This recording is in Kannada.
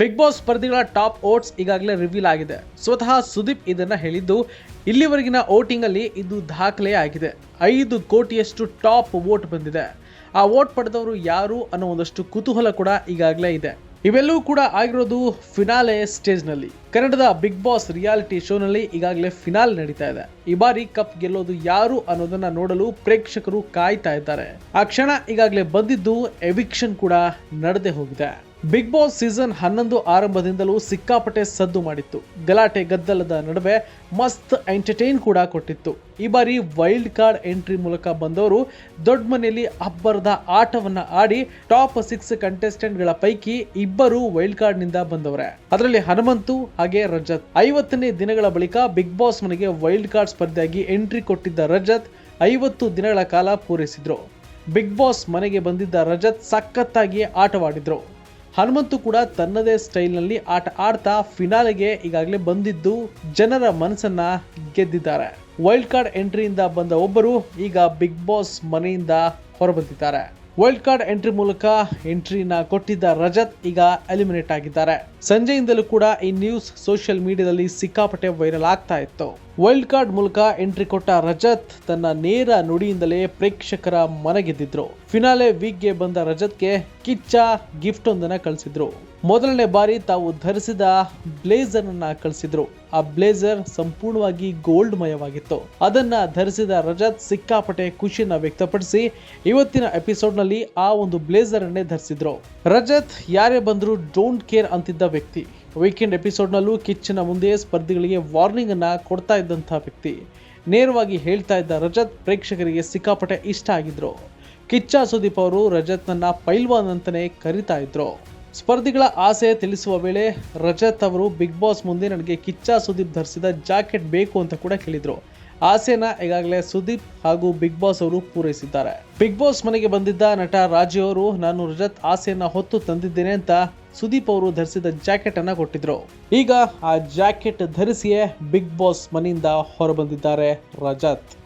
ಬಿಗ್ ಬಾಸ್ ಸ್ಪರ್ಧಿಗಳ ಟಾಪ್ ಓಟ್ಸ್ ಈಗಾಗಲೇ ರಿವೀಲ್ ಆಗಿದೆ. ಸ್ವತಃ ಸುದೀಪ್ ಇದನ್ನ ಹೇಳಿದ್ದು, ಇಲ್ಲಿವರೆಗಿನ ಓಟಿಂಗ್ ಅಲ್ಲಿ ಇದು ದಾಖಲೆ ಆಗಿದೆ. ಐದು ಕೋಟಿಯಷ್ಟು ಟಾಪ್ ವೋಟ್ ಬಂದಿದೆ. ಆ ವೋಟ್ ಪಡೆದವರು ಯಾರು ಅನ್ನೋ ಒಂದಷ್ಟು ಕುತೂಹಲ ಕೂಡ ಈಗಾಗಲೇ ಇದೆ. ಇವೆಲ್ಲವೂ ಕೂಡ ಆಗಿರೋದು ಫಿನಾಲೆ ಸ್ಟೇಜ್ನಲ್ಲಿ ಕನ್ನಡದ ಬಿಗ್ ಬಾಸ್ ರಿಯಾಲಿಟಿ ಶೋನಲ್ಲಿ ಈಗಾಗಲೇ ಫಿನಾಲ್ ನಡೀತಾ ಇದೆ. ಈ ಬಾರಿ ಕಪ್ ಗೆಲ್ಲೋದು ಯಾರು ಅನ್ನೋದನ್ನ ನೋಡಲು ಪ್ರೇಕ್ಷಕರು ಕಾಯ್ತಾ ಇದ್ದಾರೆ. ಆ ಕ್ಷಣ ಈಗಾಗಲೇ ಬಂದಿದ್ದು ಎವಿಕ್ಷನ್ ಕೂಡ ನಡೆದೇ ಹೋಗಿದೆ. ಬಿಗ್ ಬಾಸ್ ಸೀಸನ್ ಹನ್ನೊಂದು ಆರಂಭದಿಂದಲೂ ಸಿಕ್ಕಾಪಟ್ಟೆ ಸದ್ದು ಮಾಡಿತ್ತು. ಗಲಾಟೆ ಗದ್ದಲದ ನಡುವೆ ಮಸ್ತ್ ಎಂಟರ್ಟೈನ್ ಕೂಡ ಕೊಟ್ಟಿತ್ತು. ಈ ಬಾರಿ ವೈಲ್ಡ್ ಕಾರ್ಡ್ ಎಂಟ್ರಿ ಮೂಲಕ ಬಂದವರು ದೊಡ್ಡ ಮನೆಯಲ್ಲಿ ಅಬ್ಬರದ ಆಟವನ್ನ ಆಡಿ ಟಾಪ್ ಸಿಕ್ಸ್ ಕಂಟೆಸ್ಟೆಂಟ್ಗಳ ಪೈಕಿ ಇಬ್ಬರು ವೈಲ್ಡ್ ಕಾರ್ಡ್ನಿಂದ ಬಂದವರೇ. ಅದರಲ್ಲಿ ಹನುಮಂತು ಹಾಗೆ ರಜತ್. ಐವತ್ತನೇ ದಿನಗಳ ಬಳಿಕ ಬಿಗ್ ಬಾಸ್ ಮನೆಗೆ ವೈಲ್ಡ್ ಕಾರ್ಡ್ ಸ್ಪರ್ಧೆಯಾಗಿ ಎಂಟ್ರಿ ಕೊಟ್ಟಿದ್ದ ರಜತ್ ಐವತ್ತು ದಿನಗಳ ಕಾಲ ಪೂರೈಸಿದ್ರು. ಬಿಗ್ ಬಾಸ್ ಮನೆಗೆ ಬಂದಿದ್ದ ರಜತ್ ಸಖತ್ತಾಗಿ ಆಟವಾಡಿದ್ರು. ಹನುಮಂತು ಕೂಡ ತನ್ನದೇ ಸ್ಟೈಲ್ನಲ್ಲಿ ಆಟ ಆಡ್ತಾ ಫಿನಾಲೆಗೆ ಈಗಾಗಲೇ ಬಂದಿದ್ದು ಜನರ ಮನಸ್ಸನ್ನ ಗೆದ್ದಿದ್ದಾರೆ. ವೈಲ್ಡ್ ಕಾರ್ಡ್ ಎಂಟ್ರಿಯಿಂದ ಬಂದ ಒಬ್ಬರು ಈಗ ಬಿಗ್ ಬಾಸ್ ಮನೆಯಿಂದ ಹೊರಬಂದಿದ್ದಾರೆ. ವೈಲ್ಡ್ ಕಾರ್ಡ್ ಎಂಟ್ರಿ ಮೂಲಕ ಎಂಟ್ರಿನ ಕೊಟ್ಟಿದ್ದ ರಜತ್ ಈಗ ಎಲಿಮಿನೇಟ್ ಆಗಿದ್ದಾರೆ. ಸಂಜೆಯಿಂದಲೂ ಕೂಡ ಈ ನ್ಯೂಸ್ ಸೋಷಿಯಲ್ ಮೀಡಿಯಾದಲ್ಲಿ ಸಿಕ್ಕಾಪಟ್ಟೆ ವೈರಲ್ ಆಗ್ತಾ ಇತ್ತು. ವೈಲ್ಡ್ ಕಾರ್ಡ್ ಮೂಲಕ ಎಂಟ್ರಿ ಕೊಟ್ಟ ರಜತ್ ತನ್ನ ನೇರ ನುಡಿಯಿಂದಲೇ ಪ್ರೇಕ್ಷಕರ ಮನಗೆದ್ದಿದ್ರು ಫಿನಾಲೆ ವೀಕ್ಗೆ ಬಂದ ರಜತ್ಗೆ ಕಿಚ್ಚ ಗಿಫ್ಟ್ ಒಂದನ್ನ ಕಳಿಸಿದ್ರು. ಮೊದಲನೇ ಬಾರಿ ತಾವು ಧರಿಸಿದ ಬ್ಲೇಸರ್ ಅನ್ನ ಕಳಿಸಿದ್ರು. ಆ ಬ್ಲೇಸರ್ ಸಂಪೂರ್ಣವಾಗಿ ಗೋಲ್ಡ್ ಮಯವಾಗಿತ್ತು. ಅದನ್ನ ಧರಿಸಿದ ರಜತ್ ಸಿಕ್ಕಾಪಟ್ಟೆ ಖುಷಿಯನ್ನ ವ್ಯಕ್ತಪಡಿಸಿ ಇವತ್ತಿನ ಎಪಿಸೋಡ್ನಲ್ಲಿ ಆ ಒಂದು ಬ್ಲೇಸರ್ ಅನ್ನೇ ಧರಿಸಿದ್ರು. ರಜತ್ ಯಾರೇ ಬಂದರೂ ಡೋಂಟ್ ಕೇರ್ ಅಂತಿದ್ದ ವ್ಯಕ್ತಿ. ವೀಕೆಂಡ್ ಎಪಿಸೋಡ್ನಲ್ಲೂ ಕಿಚ್ಚಿನ ಮುಂದೆ ಸ್ಪರ್ಧಿಗಳಿಗೆ ವಾರ್ನಿಂಗ್ ಅನ್ನ ಕೊಡ್ತಾ ಇದ್ದಂಥ ವ್ಯಕ್ತಿ. ನೇರವಾಗಿ ಹೇಳ್ತಾ ಇದ್ದ ರಜತ್ ಪ್ರೇಕ್ಷಕರಿಗೆ ಸಿಕ್ಕಾಪಟ್ಟೆ ಇಷ್ಟ ಆಗಿದ್ರು. ಕಿಚ್ಚ ಸುದೀಪ್ ಅವರು ರಜತ್ನನ್ನ ಪೈಲ್ವಾನ್ ಅಂತಲೇ ಕರಿತಾ ಇದ್ರು. ಸ್ಪರ್ಧಿಗಳ ಆಸೆ ತಿಳಿಸುವ ವೇಳೆ ರಜತ್ ಅವರು ಬಿಗ್ ಬಾಸ್ ಮುಂದೆ ನನಗೆ ಕಿಚ್ಚ ಸುದೀಪ್ ಧರಿಸಿದ ಜಾಕೆಟ್ ಬೇಕು ಅಂತ ಕೂಡ ಕೇಳಿದ್ರು ಆಸೆನ ಈಗಾಗಲೇ ಸುದೀಪ್ ಹಾಗೂ ಬಿಗ್ ಬಾಸ್ ಅವರು ಪೂರೈಸಿದ್ದಾರೆ. ಬಿಗ್ ಬಾಸ್ ಮನೆಗೆ ಬಂದಿದ್ದ ನಟ ರಾಜು ಅವರು, ನಾನು ರಜತ್ ಆಸೆಯನ್ನ ಹೊತ್ತು ತಂದಿದ್ದೇನೆ ಅಂತ ಸುದೀಪ್ ಅವರು ಧರಿಸಿದ ಜಾಕೆಟ್ ಅನ್ನ ಕೊಟ್ಟಿದ್ರು. ಈಗ ಆ ಜಾಕೆಟ್ ಧರಿಸಿಯೇ ಬಿಗ್ ಬಾಸ್ ಮನೆಯಿಂದ ಹೊರಬಂದಿದ್ದಾರೆ ರಜತ್.